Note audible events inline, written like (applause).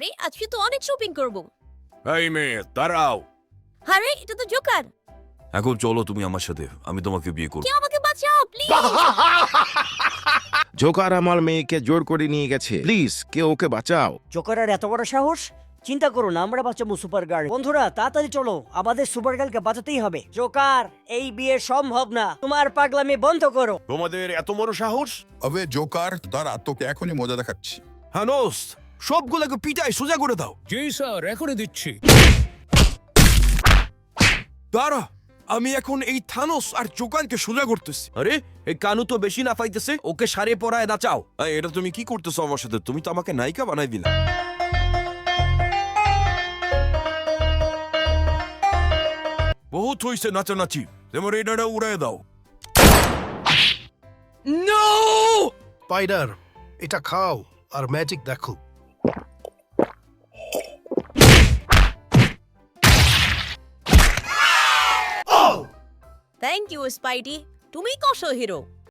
আরে আজকে তো অনেক শপিং করব। এই মেয়ে দাঁড়াও। আরে এটা তো জোকার এখন চলো তুমি আমার সাথে আমি তোমাকে বিয়ে করব। কে আমাকে বাঁচাও প্লিজ জোকার (laughs) আমার মেয়েকে জোর করে নিয়ে গেছে। প্লিজ কেউ ওকে বাঁচাও। জোকারের এত বড় সাহস? চিন্তা করো না আমরা বাঁচাবো সুপার গার্ল বন্ধুরা তাড়াতাড়ি চলো আমাদের সুপার গার্লকে বাঁচাতেই হবে। জোকার এই বিয়ে সম্ভব না। তোমার পাগলামি বন্ধ করো। তোমাদের এত বড় সাহস? আবে জোকার দাঁড়া তোকে এখনই মজা দেখাচ্ছি। হানোস সবগুলোকে পিটাই সোজা করে দাও। জি স্যার এখনই দিচ্ছি। দাঁড়া আমি এখন এই থানোস আর জোকানকে সোজা করতেছি। আরে এই কানু তো বেশি না পাইতেছে ওকে সারে পড়ায় নাচাও চাও এটা তুমি কি করতেছো আমার সাথে? তুমি তো আমাকে নায়িকা বানাই দিলা। বহুত হইছে নাচানাচি। তোমার এটা উড়ায় দাও। নো স্পাইডার এটা খাও আর ম্যাজিক দেখো। থ্যাংক ইউ স্পাইডি তুমি কসো হিরো।